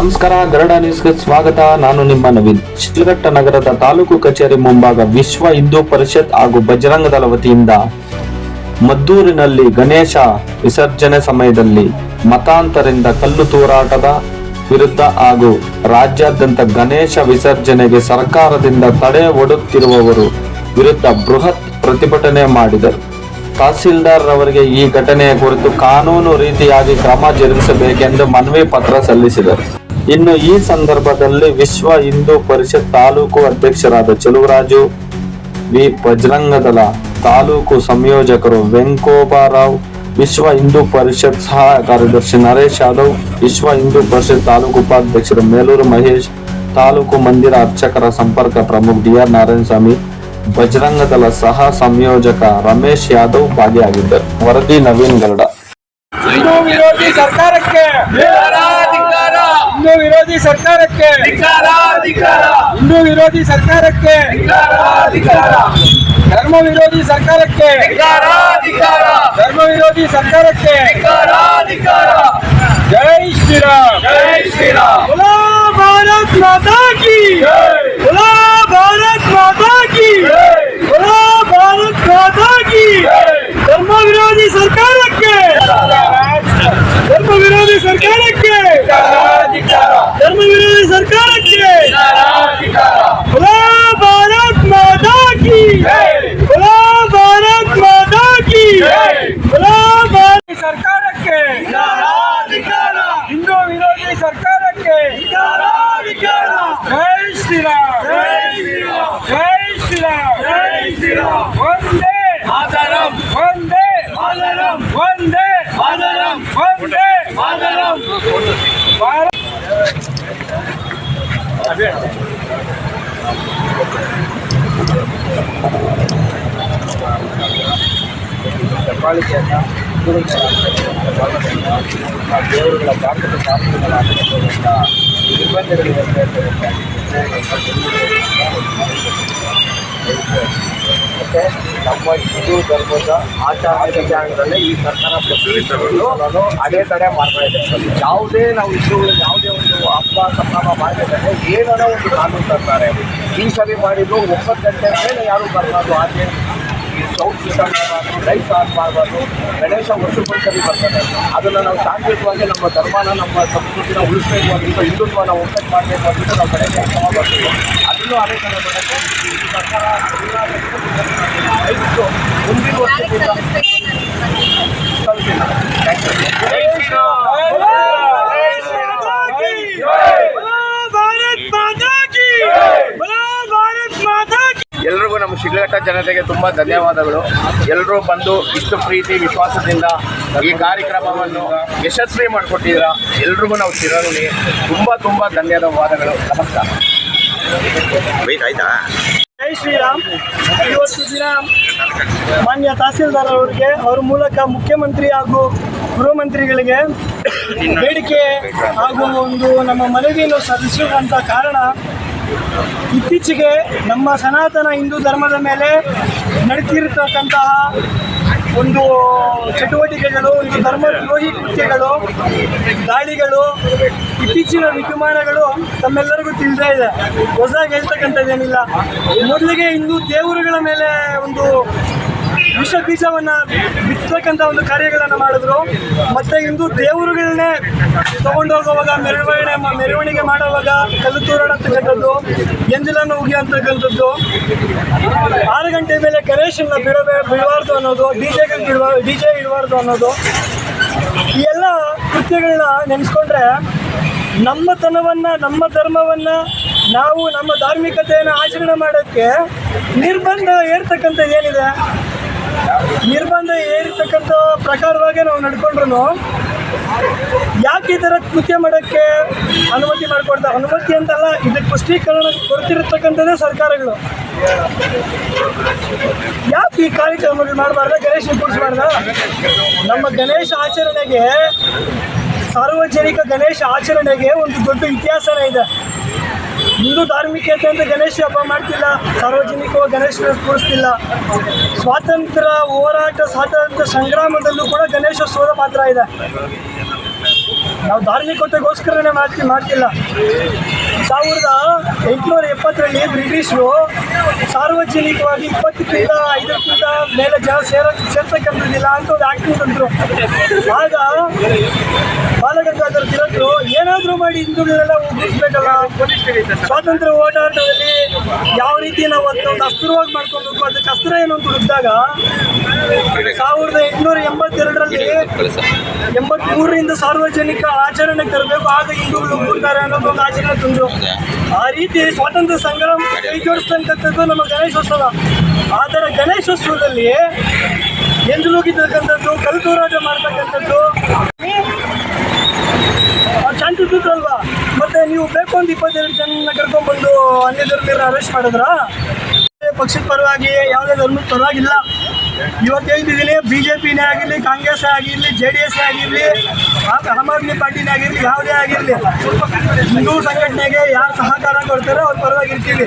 ನಮಸ್ಕಾರ, ಗರಡ ನ್ಯೂಸ್ಗೆ ಸ್ವಾಗತ. ನಾನು ನಿಮ್ಮ ನವೀನ್. ಶಿಡ್ಲಘಟ್ಟ ನಗರದ ತಾಲೂಕು ಕಚೇರಿ ಮುಂಭಾಗ ವಿಶ್ವ ಹಿಂದೂ ಪರಿಷತ್ ಹಾಗೂ ಬಜರಂಗ ದಳ ವತಿಯಿಂದ ಮದ್ದೂರಿನಲ್ಲಿ ಗಣೇಶ ವಿಸರ್ಜನೆ ಸಮಯದಲ್ಲಿ ಮತಾಂತರಿಂದ ಕಲ್ಲು ತೂರಾಟದ ವಿರುದ್ಧ ಹಾಗೂ ರಾಜ್ಯಾದ್ಯಂತ ಗಣೇಶ ವಿಸರ್ಜನೆಗೆ ಸರ್ಕಾರದಿಂದ ತಡೆ ಒಡುತ್ತಿರುವವರು ವಿರುದ್ಧ ಬೃಹತ್ ಪ್ರತಿಭಟನೆ ಮಾಡಿದರು. ತಹಸೀಲ್ದಾರ್ ರವರಿಗೆ ಈ ಘಟನೆಯ ಕುರಿತು ಕಾನೂನು ರೀತಿಯಾಗಿ ಕ್ರಮ ಜರುಗಿಸಬೇಕೆಂದು ಮನವಿ ಪತ್ರ ಸಲ್ಲಿಸಿದರು. ಇನ್ನು ಈ ಸಂದರ್ಭದಲ್ಲಿ ವಿಶ್ವ ಹಿಂದೂ ಪರಿಷತ್ ತಾಲೂಕು ಅಧ್ಯಕ್ಷರಾದ ಚಲುವರಾಜು ವಿ. ಬಜರಂಗದಳ ತಾಲೂಕು ಸಂಯೋಜಕರು ವೆಂಕೋಬಾರಾವ್ ವಿಶ್ವ ಹಿಂದೂ ಪರಿಷತ್ ಸಹ ಕಾರ್ಯದರ್ಶಿ ನರೇಶ್ ಯಾದವ್, ವಿಶ್ವ ಹಿಂದೂ ಪರಿಷತ್ ತಾಲೂಕು ಉಪಾಧ್ಯಕ್ಷರು ಮೇಲೂರು ಮಹೇಶ್, ತಾಲೂಕು ಮಂದಿರ ಅರ್ಚಕರ ಸಂಪರ್ಕ ಪ್ರಮುಖ ಡಿ. ಆರ್. ನಾರಾಯಣ ಸ್ವಾಮಿ ಬಜರಂಗದಳ ಸಹ ಸಂಯೋಜಕ ರಮೇಶ್ ಯಾದವ್ ಭಾಗಿಯಾಗಿದ್ದರು. ವರದಿ ನವೀನ್ ವಿರೋಧಿ ಸರ್ಕಾರಕ್ಕೆ ಸರ್ಕಾರಕ್ಕೆ. ಹಿಂದೂ ವಿರೋಧಿ ಸರ್ಕಾರಕ್ಕೆ. ಧರ್ಮ ವಿರೋಧಿ ಸರ್ಕಾರಕ್ಕೆ. ಧರ್ಮ ವಿರೋಧಿ ಸರ್ಕಾರಕ್ಕೆ. ಜೈ ಶ್ರೀರಾಮ್. ಜೈ ಶ್ರೀರಾಮ್. ಭಾರತ್ ಮಾತಾ ಕಿ. ಭಾರತ್ தக்காளி கேட்டால் தேவர்களை பார்த்துட்டு பார்த்துட்டு ஆசைப்பட்டு வேண்டாம் நிபந்தனைகளை ಮತ್ತೆ ನಮ್ಮ ಹಿಂದೂ ಧರ್ಮದ ಆಚಾರ ವಿಚಾರಗಳಲ್ಲೇ ಈ ಸರ್ಕಾರ ಪ್ರತಿನಿಧಿಸಲು ಅಡೆತಡೆ ಮಾಡ್ತಾ ಇದೆ ಯಾವುದೇ ನಾವು ಹಿಂದೂಗಳು ಯಾವುದೇ ಒಂದು ಹಬ್ಬ ಸಂಭ್ರಮ ಮಾಡಿದರೆ ಏನಾರ ಒಂದು ಕಾನೂನು ತರ್ತಾರೆ. ಈ ಸರಿ ಮಾಡಿದ್ರು ಒಂಬತ್ತು ಗಂಟೆ ಮೇಲೆ ಯಾರು ಬರಬಾರ್ದು? ಈ ಸೌತ್ ಮಾಡಬಾರ್ದು ರೈಸ್ ಆನ್ ಮಾಡಬಾರ್ದು ಗಣೇಶ ವರ್ಷಕ್ಕೊಂದ್ಸರಿ ಬರ್ತಾರೆ. ಅದನ್ನು ನಾವು ಶಾಂತಿಯುತವಾಗಿ ನಮ್ಮ ಧರ್ಮನ, ನಮ್ಮ ಸಂಸ್ಕೃತಿನ ಉಳಿಸ್ಬೇಕು ಅಂತ ಹಿಂದುತ್ವನ ಒಕ್ಕಟ್ಟು ಮಾಡಬೇಕು ಅಂತ ನಾವು ಗಣೇಶ ಮಾಡ್ತೀವಿ ಮೊದಲು ಸರ್ಕಾರ ಐದು ಮುಂದಿನ ಎಲ್ರಿಗೂ ನಮ್ಮ ಶಿಗ್ಲಘಟ್ಟ ಜನತೆಗೆ ತುಂಬಾ ಧನ್ಯವಾದಗಳು. ಎಲ್ಲರೂ ಬಂದು ಇಷ್ಟು ಪ್ರೀತಿ ವಿಶ್ವಾಸದಿಂದ ಈ ಕಾರ್ಯಕ್ರಮವನ್ನು ಯಶಸ್ವಿ ಮಾಡಿಕೊಟ್ಟಿದ್ದೀರಾ. ಎಲ್ರಿಗೂ ನಾವು ಚಿರಋಣಿ. ತುಂಬಾ ತುಂಬಾ ಧನ್ಯವಾದಗಳು. ನಮಸ್ಕಾರ. ಜೈ ಶ್ರೀರಾಮ್. ಇವತ್ತು ದಿನ ಮಾನ್ಯ ತಹಸೀಲ್ದಾರ್ ಅವರಿಗೆ, ಅವ್ರ ಮೂಲಕ ಮುಖ್ಯಮಂತ್ರಿ ಹಾಗೂ ಗೃಹ ಮಂತ್ರಿಗಳಿಗೆ ಬೇಡಿಕೆ ಹಾಗೂ ಒಂದು ನಮ್ಮ ಮನವಿಯನ್ನು ಸಲ್ಲಿಸುವಂತ ಕಾರಣ ಇತ್ತೀಚೆಗೆ ನಮ್ಮ ಸನಾತನ ಹಿಂದೂ ಧರ್ಮದ ಮೇಲೆ ನಡೀತಿರ್ತಕ್ಕಂತಹ ಒಂದು ಚಟುವಟಿಕೆಗಳು, ಒಂದು ಧರ್ಮ ದ್ರೋಹಿ ಕೃತ್ಯಗಳು, ದಾಳಿಗಳು, ಇತ್ತೀಚಿನ ವಿದ್ಯಮಾನಗಳು ತಮ್ಮೆಲ್ಲರಿಗೂ ತಿಳಿದೇ ಇದೆ. ಹೊಸದಾಗಿ ಹೇಳ್ತಕ್ಕಂಥದ್ದೇನಿಲ್ಲ. ಮೊದಲಿಗೆ ಹಿಂದೂ ದೇವರುಗಳ ಮೇಲೆ ಒಂದು ವಿಷ ಬೀಜವನ್ನು ಬಿತ್ತಕ್ಕಂಥ ಒಂದು ಕಾರ್ಯಗಳನ್ನು ಮಾಡಿದ್ರು. ಮತ್ತೆ ಇಂದು ದೇವರುಗಳನ್ನೇ ತಗೊಂಡೋಗುವಾಗ ಮೆರವಣಿಗೆ ಮೆರವಣಿಗೆ ಮಾಡುವಾಗ ಕಲ್ಲು ತೂರಾಡತಕ್ಕಂಥದ್ದು ಎಂಜಲನ್ನು ಉಗಿಯಂತಕ್ಕಂಥದ್ದು ಆರು ಗಂಟೆ ಮೇಲೆ ಗಣೇಶನ್ನ ಬಿಡಬೇ ಬಿಡಬಾರ್ದು ಅನ್ನೋದು, ಡಿ ಜೆಗಳು ಬಿಡುವ ಡಿ ಜೆ ಇಡಬಾರ್ದು ಅನ್ನೋದು. ಈ ಎಲ್ಲ ಕೃತ್ಯಗಳನ್ನ ನೆನೆಸ್ಕೊಂಡ್ರೆ ನಮ್ಮತನವನ್ನು, ನಮ್ಮ ಧರ್ಮವನ್ನು ನಾವು ನಮ್ಮ ಧಾರ್ಮಿಕತೆಯನ್ನು ಆಚರಣೆ ಮಾಡೋಕ್ಕೆ ನಿರ್ಬಂಧ ಏರ್ತಕ್ಕಂಥದ್ದು ಏನಿದೆ? ನಿರ್ಬಂಧ ಏರಿರ್ತಕ್ಕಂಥ ಪ್ರಕಾರವಾಗೇ ನಾವು ನಡ್ಕೊಂಡ್ರು ಯಾಕೆ ಈ ಥರ ಕೃತ್ಯ ಮಾಡೋಕ್ಕೆ ಅನುಮತಿ ಮಾಡಿಕೊಡ್ತಾರೆ ಅನುಮತಿ ಅಂತಲ್ಲ, ಇದಕ್ಕೆ ಪುಷ್ಟೀಕರಣ ಕೊಡ್ತಿರತಕ್ಕಂಥದ್ದೇ ಸರ್ಕಾರಗಳು. ಯಾಕೆ ಈ ಕಾರ್ಯಕ್ರಮಗಳು ಮಾಡಬಾರ್ದ, ಗಣೇಶ ಕೂಡಿಸಬಾರ್ದ ನಮ್ಮ ಗಣೇಶ ಆಚರಣೆಗೆ, ಸಾರ್ವಜನಿಕ ಗಣೇಶ ಆಚರಣೆಗೆ ಒಂದು ದೊಡ್ಡ ಇತಿಹಾಸನೇ ಇದೆ. ಹಿಂದೂ ಧಾರ್ಮಿಕತೆ ಅಂತ ಗಣೇಶ ಹಬ್ಬ ಮಾಡ್ತಿಲ್ಲ ಸಾರ್ವಜನಿಕವಾಗಿ ಗಣೇಶನ ಕೂರಿಸ್ತಿಲ್ಲ. ಸ್ವಾತಂತ್ರ್ಯ ಹೋರಾಟ, ಸ್ವಾತಂತ್ರ್ಯ ಸಂಗ್ರಾಮದಲ್ಲೂ ಕೂಡ ಗಣೇಶೋತ್ಸವದ ಪಾತ್ರ ಇದೆ. ನಾವು ಧಾರ್ಮಿಕತೆಗೋಸ್ಕರನೇ ಮಾಡ್ತೀವಿ ಮಾಡ್ತಿಲ್ಲ. ಸಾವಿರದ ಎಂಟುನೂರ ಎಪ್ಪತ್ತರಲ್ಲಿ ಬ್ರಿಟಿಷರು ಸಾರ್ವಜನಿಕವಾಗಿ ಇಪ್ಪತ್ತಕ್ಕಿಂತ ಐದಕ್ಕಿಂತ ಮೇಲೆ ಜನ ಸೇರ ಸೇರ್ತಕ್ಕಂಥದ್ದಿಲ್ಲ ಅಂತ ಒಂದು ಆಕ್ಟಿವ್ ತಂದರು ಆಗ ಬಾಲಗಂಗಾಧರ ತಿಲಕರು ಏನಾದರೂ ಮಾಡಿ ಹಿಂದೂಗಳೆಲ್ಲ ಒಗ್ಗೂಡಿಸ್ಬೇಕಲ್ಲ ಸ್ವಾತಂತ್ರ್ಯ ಹೋರಾಟದಲ್ಲಿ ಯಾವ ರೀತಿ ನಾವು ಅದನ್ನ ಒಂದು ಅಸ್ತ್ರವಾಗಿ ಮಾಡ್ಕೊಬೇಕು ಅದಕ್ಕೆ ಅಸ್ತ್ರ ಏನು ಅಂತ ಹುಡುಕಿದಾಗ ಸಾವಿರದ ಎಂಟುನೂರ ಎಂಬತ್ತೆರಡರಲ್ಲಿ ಎಂಬತ್ಮೂರರಿಂದ ಸಾರ್ವಜನಿಕ ಆಚರಣೆ ತರಬೇಕು, ಆಗ ಹಿಂದೂಗಳು ಒಗ್ಗೂಡ್ತಾರೆ ಅನ್ನೋದು ಒಂದು ಆಚರಣೆ ತಂದರು ಆ ರೀತಿ ಸ್ವಾತಂತ್ರ್ಯ ಸಂಗ್ರಾಮ ಜೋಡಿಸ್ತಕ್ಕಂಥದ್ದು ನಮ್ಮ ಗಣೇಶೋತ್ಸವ. ಆ ಥರ ಗಣೇಶೋತ್ಸವದಲ್ಲಿ ಎಂಜಲುಗಿರ್ತಕ್ಕಂಥದ್ದು ಕಲ್ಲು ರಾಜ ಮಾಡ್ತಕ್ಕಂಥದ್ದು ಅವ್ರು ಶಾಂತಿ ದೂತರಲ್ವಾ ಮತ್ತೆ ನೀವು ಬೇಕು ಒಂದು ಇಪ್ಪತ್ತೆರಡು ಜನ ಕರ್ಕೊಂಡ್ಬಂದು ಅನ್ಯ ಧರ್ಮೀಯರನ್ನ ಅರೆಸ್ಟ್ ಮಾಡಿದ್ರ? ಪಕ್ಷದ ಪರವಾಗಿ ಯಾವುದೇ ಧರ್ಮದ ಪರವಾಗಿಲ್ಲ. ಇವತ್ತು ಹೇಳ್ತಿದ್ದೀನಿ ಬಿ ಜೆ ಪಿನೇ ಆಗಿರಲಿ, ಕಾಂಗ್ರೆಸ್ ಆಗಿರಲಿ, ಜೆ ಡಿ ಎಸ್ ಆಗಿರಲಿ ಆಮ್ ಆದ್ಮಿ ಪಾರ್ಟಿನೇ ಆಗಿರಲಿ, ಯಾವುದೇ ಆಗಿರಲಿ, ಹಿಂದೂ ಸಂಘಟನೆಗೆ ಯಾರು ಸಹಕಾರ ಕೊಡ್ತಾರೋ ಅವ್ರ ಪರವಾಗಿರ್ತೀವಿ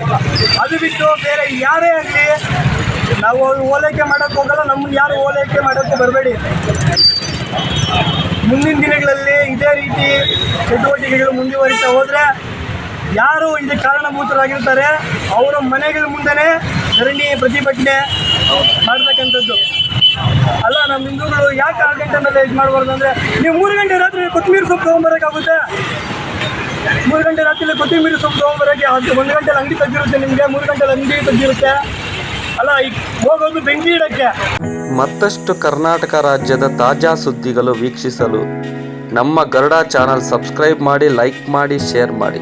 ಅದು ಬಿಟ್ಟು ಬೇರೆ ಯಾರೇ ಆಗಲಿ, ನಾವು ಓಲೈಕೆ ಮಾಡೋಕ್ಕೆ ಹೋಗಲ್ಲ ನಮ್ಮನ್ನು ಯಾರು ಓಲೈಕೆ ಮಾಡೋಕ್ಕೆ ಬರಬೇಡಿ. ಮುಂದಿನ ದಿನಗಳಲ್ಲಿ ಇದೇ ರೀತಿ ಚಟುವಟಿಕೆಗಳು ಮುಂದುವರಿತಾ ಹೋದರೆ ಯಾರು ಇಲ್ಲಿ ಕಾರಣಭೂತರಾಗಿರ್ತಾರೆ, ಅವರ ಮನೆಗಳ ಮುಂದೆನೇ ಧರಣಿ ಪ್ರತಿಭಟನೆ ಮಾಡ್ತಕ್ಕಂಥದ್ದು. ಅಲ್ಲ, ನಮ್ಮ ಹಿಂದೂಗಳು ಯಾಕೆ ಆರು ಗಂಟೆ ಮೇಲೆ ಇದು ಮಾಡಬಾರ್ದು ಅಂದರೆ, ನೀವು ಮೂರು ಗಂಟೆ ರಾತ್ರಿ ಕೊತ್ತಂಬರಿ ಸೊಪ್ಪು ತೊಗೊಂಬರೋಕ್ಕಾಗುತ್ತೆ ಮೂರು ಗಂಟೆ ರಾತ್ರಿಯಲ್ಲಿ ಕೊತ್ತಂಬರಿ ಸೊಪ್ಪು ತೊಗೊಂಬರೋಕ್ಕೆ ಅದು ಒಂದು ಗಂಟೆಲಿ ಅಂಗಡಿ ತೆಗ್ದಿರುತ್ತೆ ನಿಮಗೆ, ಮೂರು ಗಂಟೆಲಿ ಅಂಗಡಿ ತೆಗ್ದಿರುತ್ತೆ. ಅಲ್ಲ ಹೋಗೋದು ಬೆಂಕಿ ಇಡಕ್ಕೆ. ಮತ್ತಷ್ಟು ಕರ್ನಾಟಕ ರಾಜ್ಯದ ತಾಜಾ ಸುದ್ದಿಗಳು ವೀಕ್ಷಿಸಲು ನಮ್ಮ ಗರುಡ ಚಾನಲ್ ಸಬ್ಸ್ಕ್ರೈಬ್ ಮಾಡಿ, ಲೈಕ್ ಮಾಡಿ, ಶೇರ್ ಮಾಡಿ.